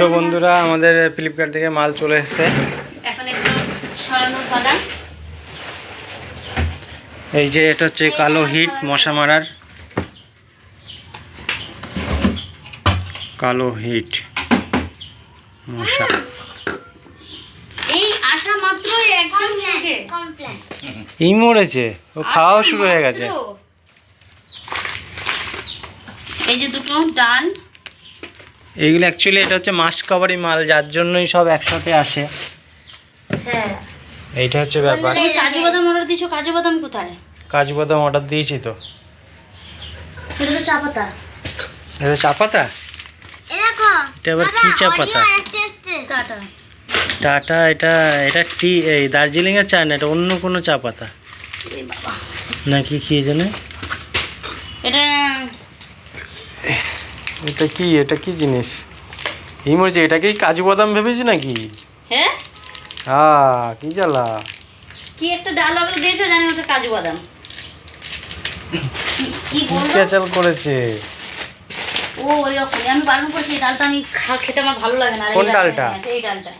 তো বন্ধুরা আমাদের ফ্লিপকার্ট থেকে মাল চলে এসেছে। এখন একটু সরানোর পালা। এই যে এটা হচ্ছে কালো হিট মশা মারার। কালো হিট মশা। এই মরেছে। ও খাওয়াও শুরু হয়ে গেছে। এই যে দুটো ডাল এইগুলো অ্যাকচুয়ালি এটা হচ্ছে মাস কাবারি মাল যার জন্যই সব একসাথে আসে। হ্যাঁ। এইটা হচ্ছে ব্যাপার। তুমি কাজু বাদাম অর্ডার দিয়েছ কাজু বাদাম কোথায়? কাজু বাদাম অর্ডার দিয়েছি তো। এটা তো চা পাতা। এটা চা পাতা? এ দেখো এটা আবার কি চা পাতা? টাটা। টাটা এটা এটা টি এই দার্জিলিংয়ের চা না এটা অন্য কোনো চা পাতা? নাকি কি জানে এটা এটা কি? এটা কি জিনিস? এই মরেছে এটাকেই কাজু বাদাম ভেবেছি নাকি? হ্যাঁ? আ কি জ্বালা। কি একটা ডাল অর্ডার দিয়েছ জানি ওটা কাজু বাদাম। কি- কি কি ক্যাচাল করেছে? ও ওই রকমই। আমি বারণ করছি ডালটা আমি খেতে আমার ভালো লাগে না। কোন ডালটা ডালটা? এই ডালটা।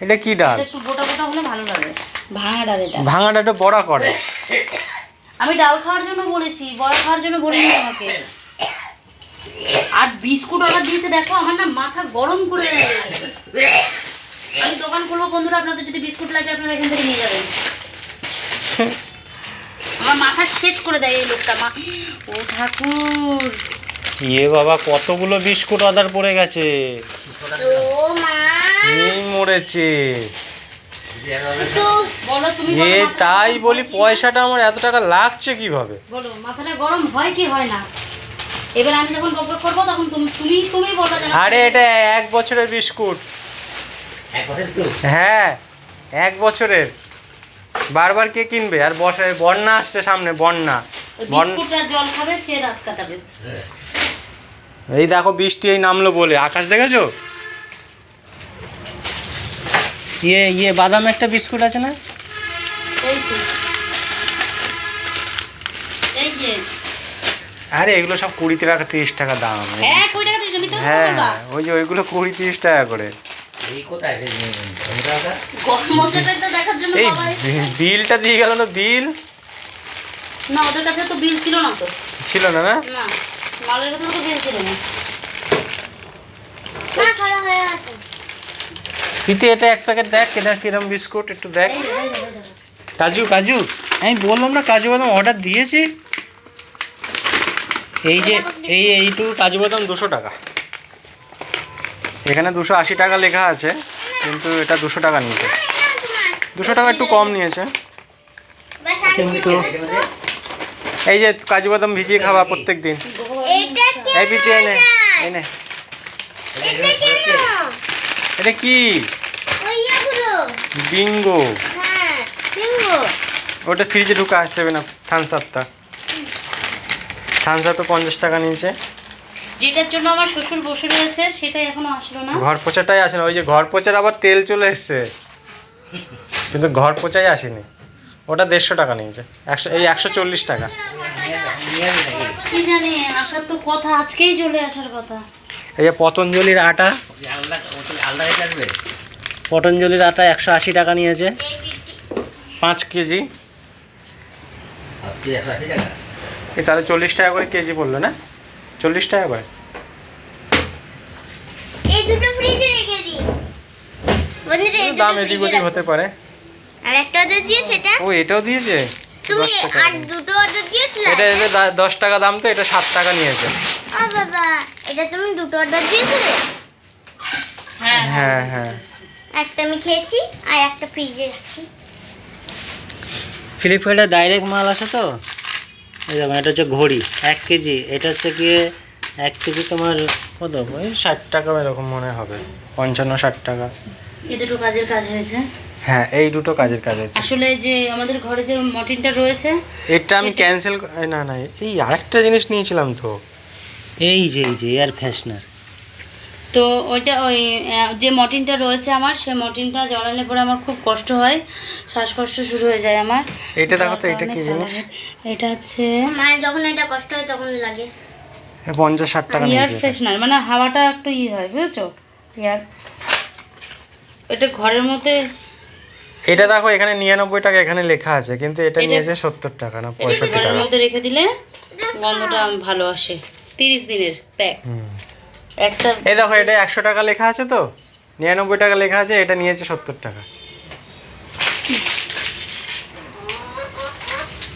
এটা কি ডাল? একটু গোটা গোটা হলে ভালো লাগে। ভাঙা ডাল এটা। ভাঙাটা একটু বড়া করে। আমি ডাল খাওয়ার জন্য বলেছি বড়া খাওয়ার জন্য বলিনি তোমাকে আর বিস্কুট অর্ডার দিয়েছে দেখো আমার না মাথা গরম করে আমি দোকান খুলবো বন্ধুরা আপনাদের যদি বিস্কুট লাগে আপনারা এখান থেকে নিয়ে যাবেন। আমার মাথা শেষ করে দেয় এই লোকটা মা। ও ঠাকুর। ইয়ে বাবা কতগুলো বিস্কুট অর্ডার পড়ে গেছে? ও মা। মরেছে? তো বলো তুমি এ তাই বলি পয়সাটা আমার এত টাকা লাগছে কীভাবে? বলো মাথাটা গরম হয় কি হয় না? এবার আমি যখন বক বক করব তখন তুমি তুমি তুমি বলবে আরে এটা এক বছরের বিস্কুট। হ্যাঁ এক বছরের। বারবার কে কিনবে? আর বর্ষায় বন্যা আসছে সামনে বন্যা। বন জল খাবে সে রাত কাটাবে। এই দেখো বৃষ্টি এই নামলো বলে। আকাশ দেখেছ? ইয়ে ইয়ে বাদাম একটা বিস্কুট আছে না? এই তো। আরে এগুলো সব কুড়ি টাকা তিরিশ টাকা দাম হ্যাঁ মিথ্যা কথা হ্যাঁ ওই যে ওইগুলো কুড়ি তিরিশ টাকা করে। এই বিলটা দিয়ে গেল না বিল? না ওদের কাছে তো বিল ছিল না তো। ছিল না না? না মালের কাছে তো বিল ছিল না। হয়ে প্রীতি এটা এক প্যাকেট দেখ এটা কিরম বিস্কুট একটু দেখ। কাজু কাজু। আমি বললাম না কাজু বাদাম অর্ডার দিয়েছি। এই যে এই এইটুকু কাজু বাদাম দুশো টাকা। এখানে দুশো আশি টাকা লেখা আছে কিন্তু এটা দুশো টাকা নিয়েছে। দুশো টাকা একটু কম নিয়েছে। কিন্তু এই যে কাজু বাদাম ভিজিয়ে খাওয়া প্রত্যেক দিন এই প্রীতি এনে এনে। এটা কি? বিঙ্গো। হ্যাঁ ওটা ফ্রিজে ঢুকা আসবে না থামস আপটা থামস আপটা পঞ্চাশ টাকা নিয়েছে। যেটার জন্য আমার শ্বশুর বসে রয়েছে সেটাই এখনও আসলো না। ঘর পোছাটাই আসে না ওই যে ঘর পোছার আবার তেল চলে এসছে। কিন্তু ঘর পোছাই আসেনি। ওটা দেড়শো টাকা নিয়েছে একশো এই একশো চল্লিশ টাকা। কি জানি আসার তো কথা আজকেই চলে আসার কথা। এই যে পতঞ্জলির আটা। আলাদা আলাদা রেট পতঞ্জলির আটা একশো আশি টাকা নিয়েছে পাঁচ কেজি। আজকে একশো আশি টাকা। এই তাহলে চল্লিশ টাকা করে কেজি পড়ল না? চল্লিশ টাকা করে? দাম এদিক ওদিক হতে পারে। আর একটা অর্ডার দিয়েছে এটা? ও এটাও দিয়েছে? তুমি দশ টাকা আর দুটো অর্ডার দিয়েছিলে? এটা এলে দা- টাকা দাম তো এটা সাত টাকা নিয়েছে। ও বাবা এটা তুমি দুটো অর্ডার দিয়েছিলে? হ্যাঁ হ্যাঁ। হ্যাঁ একটা আমি খেয়েছি আর একটা ফ্রিজে ফ্লিপকার্টে ডাইরেক্ট মাল আসে তো? এই দেখুন এটা হচ্ছে ঘড়ি এক কেজি। এটা হচ্ছে গিয়ে এক কেজি তোমার কত? ওই ষাট টাকা এরকম মনে হবে পঞ্চান্ন ষাট টাকা। এই দুটো কাজের কাজ হয়েছে? হ্যাঁ এই দুটো কাজের কাজ হচ্ছে আসলে যে আমাদের ঘরে যে মটিনটা রয়েছে এটা আমি ক্যান্সেল না না এই আরেকটা জিনিস নিয়েছিলাম তো। এই যে এই যে এয়ার ফ্রেশনার। তো ওইটা ওই যে মটিনটা রয়েছে আমার সেই মটিনটা জড়ালে পরে আমার খুব কষ্ট হয় শ্বাসকষ্ট শুরু হয়ে যায় আমার। এটা দেখো তো এটা কি জিনিস? এটা হচ্ছে মানে যখন এটা কষ্ট হয় তখন লাগে। পঞ্চাশ ষাট টাকা এয়ার। ফ্রেশনার মানে হাওয়াটা একটু ই হয় বুঝেছ? ইয়ার এটা ঘরের মধ্যে এটা দেখো এখানে নিরানব্বই টাকা এখানে লেখা আছে কিন্তু এটা নিয়েছে সত্তর টাকা না পঁয়ষট্টি টাকা? মধ্যে রেখে দিলে গন্ধটা ভালো আসে তিরিশ দিনের প্যাক। হুম। একটা এই দেখো এটা একশো টাকা লেখা আছে তো। নিরানব্বই টাকা লেখা আছে এটা নিয়েছে সত্তর টাকা।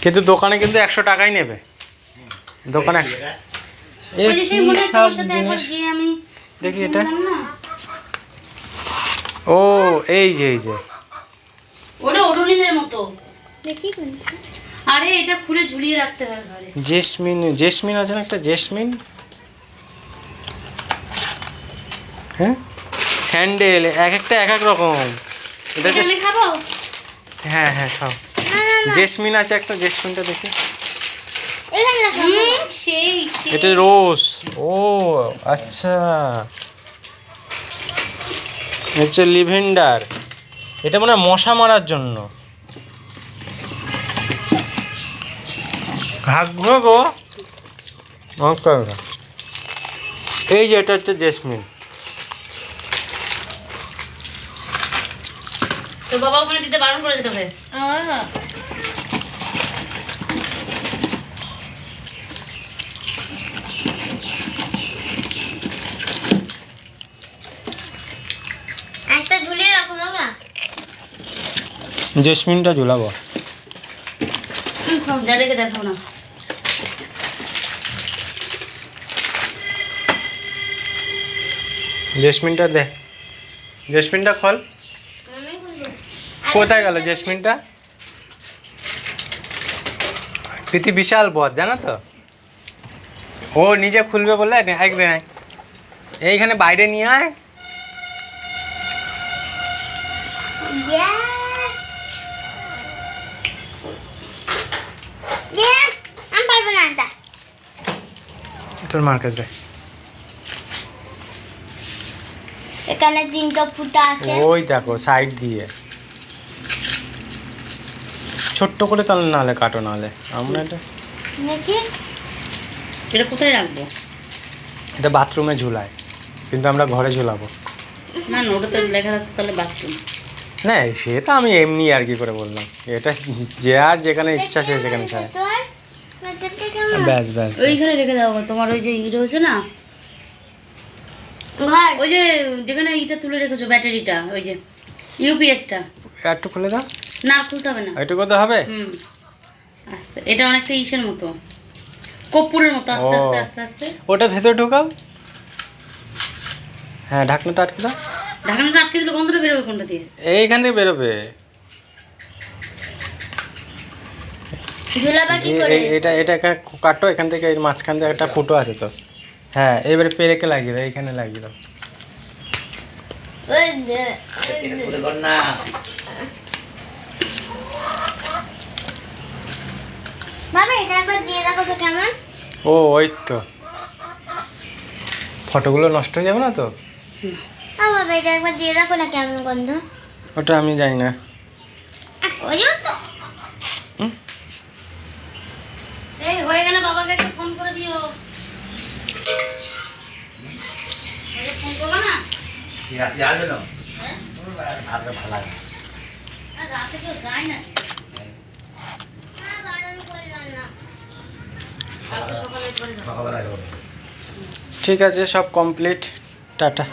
কিন্তু দোকানে কিন্তু একশো টাকাই নেবে। দোকানে একশো এ সেই কি সব তোমার সাথে একবার জিনিস গিয়ে আমি দেখি এটা। ও এই যে এই যে। ওটা ওডোনিলের মতো। দেখি আরে এটা খুলে ঝুলিয়ে রাখতে হয় ঘরে। জেসমিন জেসমিন আছে না একটা? জেসমিন? হ্যাঁ? স্যান্ডেল এক একটা এক এক রকম। এটা হ্যাঁ হ্যাঁ না জেসমিন আছে একটা জেসমিনটা দেখি। এখানে রাখো হুম, সেই সেই। এটা রোজ। ও আচ্ছা। হচ্ছে লিভেন্ডার। এটা মনে হয় মশা মারার জন্য। ভাগ্য গো। এই যে এটা হচ্ছে জেসমিন। তোর বাবা ওখানে দিতে বারণ করেছে তোকে একটা ঝুলিয়ে জেসমিনটা ঝুলাবো। যা রেখে দেখো না। জেসমিনটা দে। জেসমিনটা খোল। কোথায় গেল জেসমিনটা? প্রীতি বিশাল পথ জানো তো? ও নিজে খুলবে বলে একদিন এইখানে বাইরে নিয়ে আয়। তোর মার কাছে। এখানে তিনটা ফুটা আছে। ওই দেখো সাইড দিয়ে। ছোট্ট করে তাহলে নাহলে কাটো নাহলে আমরা এটা দেখি এটা কোথায় রাখব? এটা বাথরুমে ঝুলায় কিন্তু আমরা ঘরে ঝুলাবো। না না ওটাতে লেখা থাকতো তাহলে বাথরুম। না সে তো আমি এমনি আর কি করে বললাম। এটা যে আর যেখানে ইচ্ছা সে সেখানে তোর? ব্যাস ব্যাস ওইখানে রেখে দাও তোমার ওই যে ই রয়েছে না? ঘর। ওই যে যেখানে ইটা তুলে রেখেছো ব্যাটারিটা ওই যে ইউপিএসটা একটু খুলে দাও। না খুলতে হবে না। একটু করতে হবে? হুম। আস্তে এটা অনেকটা ইসের মতো। কর্পূরের মতো আস্তে আস্তে আস্তে আস্তে। ওটা ভেতরে ঢোকাও। হ্যাঁ ঢাকনাটা আটকে দাও। ঢাকনাটা আটকে দিলে গন্ধটা বেরোবে কোনটা দিয়ে? এইখান থেকে বেরোবে। ঝুলাবা কি করে? এটা এটা একা কাটো এখান থেকে এর মাঝখান থেকে একটা ফুটো আছে তো। হ্যাঁ এবারে পেরেকে লাগিয়ে দাও এইখানে লাগিয়ে দাও ওই যে এটা খুলে কর না বাবা এটা একবার দিয়ে দেখো তো কেমন। ও ওই তো। ফটোগুলো নষ্ট হয়ে যাবে না তো? ও বাবা এটা একবার দিয়ে দেখো না কেমন গন্ধ। ওটা আমি জানি না। আহ, ওইও তো। এই হয়ে গেলে বাবাকে একটু ফোন করে দিও। ফোন করব না? কি আসবে না আর ভালো লাগে রাতে কেউ যায় না, বারণ করলাম না কালকে সকালে করে দাও সকালবেলা করবে ঠিক আছে সব কমপ্লিট টাটা।